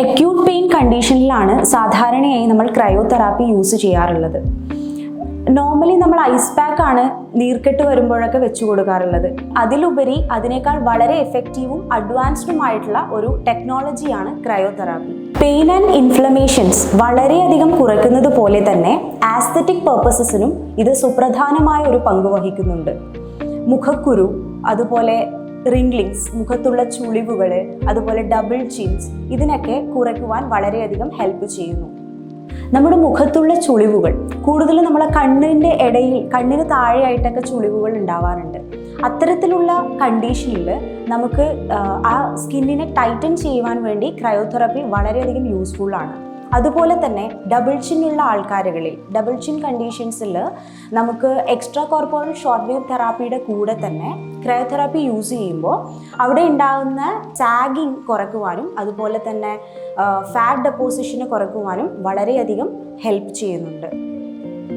Acute pain കണ്ടീഷനിലാണ് സാധാരണയായി നമ്മൾ ക്രയോതെറാപ്പി യൂസ് ചെയ്യാറുള്ളത്. നോർമലി നമ്മൾ ഐസ് പാക്ക് ആണ് നീർക്കെട്ട് വരുമ്പോഴൊക്കെ വെച്ചു കൊടുക്കാറുള്ളത്. അതിലുപരി അതിനേക്കാൾ വളരെ എഫക്റ്റീവും അഡ്വാൻസ്ഡുമായിട്ടുള്ള ഒരു ടെക്നോളജിയാണ് ക്രയോതെറാപ്പി പെയിൻ ആൻഡ് ഇൻഫ്ലമേഷൻസ് വളരെയധികം കുറയ്ക്കുന്നത് പോലെ തന്നെ ആസ്തറ്റിക് പർപ്പസസിനും ഇത് സുപ്രധാനമായ ഒരു പങ്ക് വഹിക്കുന്നുണ്ട്. മുഖക്കുരു അതുപോലെ റിംഗ്ലിങ്സ് മുഖത്തുള്ള ചുളിവുകൾ അതുപോലെ ഡബിൾ ചിൻസ് ഇതിനൊക്കെ കുറയ്ക്കുവാൻ വളരെയധികം ഹെൽപ്പ് ചെയ്യുന്നു. നമ്മുടെ മുഖത്തുള്ള ചുളിവുകൾ കൂടുതലും നമ്മളെ കണ്ണിന്റെ ഇടയിൽ കണ്ണിന് താഴെയായിട്ടൊക്കെ ചുളിവുകൾ ഉണ്ടാവാറുണ്ട്. അത്തരത്തിലുള്ള കണ്ടീഷനിൽ നമുക്ക് ആ, സ്കിന്നിനെ ടൈറ്റൻ ചെയ്യുവാൻ വേണ്ടി ക്രയോതെറാപ്പി വളരെയധികം യൂസ്ഫുൾ ആണ്. അതുപോലെ തന്നെ ഡബിൾ ചിൻ ഉള്ള ആൾക്കാരുകളിൽ ഡബിൾ ചിൻ കണ്ടീഷൻസിൽ നമുക്ക് എക്സ്ട്രാ കോർപ്പോറൽ ഷോർട്ട് വേവ് തെറാപ്പിയുടെ കൂടെ തന്നെ ക്രയോതെറാപ്പി യൂസ് ചെയ്യുമ്പോൾ അവിടെ ഉണ്ടാകുന്ന സാഗിങ് കുറക്കുവാനും അതുപോലെ തന്നെ ഫാറ്റ് ഡെപ്പോസിഷന് കുറയ്ക്കുവാനും വളരെയധികം ഹെൽപ്പ് ചെയ്യുന്നുണ്ട്.